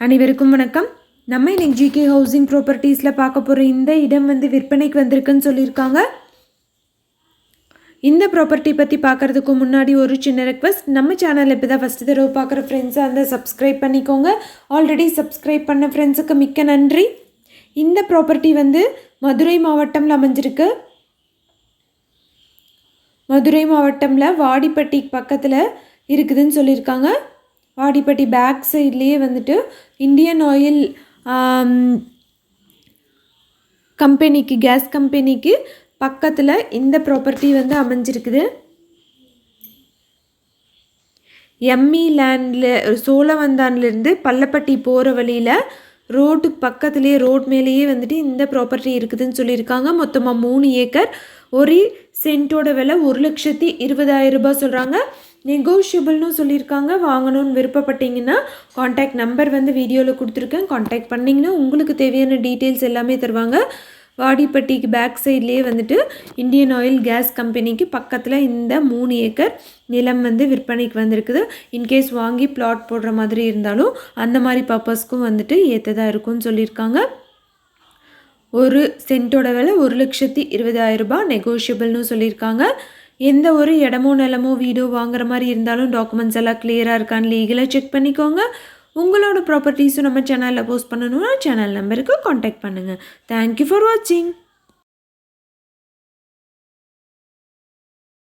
அனைவருக்கும் வணக்கம். நம்ம இன்னைக்கு ஜிகே ஹவுசிங் ப்ராப்பர்ட்டிஸில் பார்க்க போகிற இந்த இடம் வந்து விற்பனைக்கு வந்திருக்குன்னு சொல்லியிருக்காங்க. இந்த ப்ராப்பர்ட்டி பற்றி பார்க்குறதுக்கு முன்னாடி ஒரு சின்ன ரெக்வஸ்ட் நம்ம சேனலில் இப்போ தான் ஃபஸ்ட்டு தடவை பார்க்குற ஃப்ரெண்ட்ஸாக இருந்தால் சப்ஸ்கிரைப் பண்ணிக்கோங்க. ஆல்ரெடி சப்ஸ்கிரைப் பண்ண ஃப்ரெண்ட்ஸுக்கு மிக்க நன்றி. இந்த ப்ராப்பர்ட்டி வந்து மதுரை மாவட்டம்ல அமைஞ்சிருக்கு. மதுரை மாவட்டமில் வாடிப்பட்டி பக்கத்தில் இருக்குதுன்னு சொல்லியிருக்காங்க. வாடிப்பட்டி பேக் சைட்லேயே வந்துட்டு இந்தியன் ஆயில் கம்பெனிக்கு கேஸ் கம்பெனிக்கு பக்கத்தில் இந்த ப்ராப்பர்ட்டி வந்து அமைஞ்சிருக்குது. எம்மி லேண்டில் சோழவந்தான்லேருந்து பள்ளப்பட்டி போகிற வழியில் ரோடு பக்கத்துலேயே ரோட் மேலேயே வந்துட்டு இந்த ப்ராப்பர்ட்டி இருக்குதுன்னு சொல்லியிருக்காங்க. மொத்தமாக மூணு ஏக்கர் ஒரு சென்ட்டோட விலை ஒரு லட்சத்தி இருபதாயிரம் ரூபாய் சொல்கிறாங்க நெகோஷியபிள்னு சொல்லியிருக்காங்க. வாங்கணும்னு விருப்பப்பட்டீங்கன்னா காண்டாக்ட் நம்பர் வந்து வீடியோவில் கொடுத்துருக்கேன். காண்டாக்ட் பண்ணிங்கன்னா உங்களுக்கு தேவையான டீட்டெயில்ஸ் எல்லாமே தருவாங்க. வாடிப்பட்டிக்கு பேக் சைட்லேயே வந்துட்டு இந்தியன் ஆயில் கேஸ் கம்பெனிக்கு பக்கத்தில் இந்த மூணு ஏக்கர் நிலம் வந்து விற்பனைக்கு வந்திருக்குது. இன்கேஸ் வாங்கி பிளாட் போடுற மாதிரி இருந்தாலும் அந்த மாதிரி பர்பஸ்க்கும் வந்துட்டு ஏற்றதாக இருக்கும்னு சொல்லியிருக்காங்க. ஒரு சென்ட்டோட விலை ஒரு லட்சத்தி இருபதாயிரம் ரூபாய் நெகோஷியபிள்னு சொல்லியிருக்காங்க. எந்த ஒரு இடமோ நிலமோ வீடோ வாங்குற மாதிரி இருந்தாலும் டாக்குமெண்ட்ஸ் எல்லாம் கிளியராக இருக்கான்னு லீகலாக செக் பண்ணிக்கோங்க. உங்களோட ப்ராப்பர்ட்டிஸும் நம்ம சேனலில் போஸ்ட் பண்ணணும்னா சேனல் நம்பருக்கு காண்டாக்ட் பண்ணுங்கள் தேங்க்யூ ஃபார் வாட்சிங்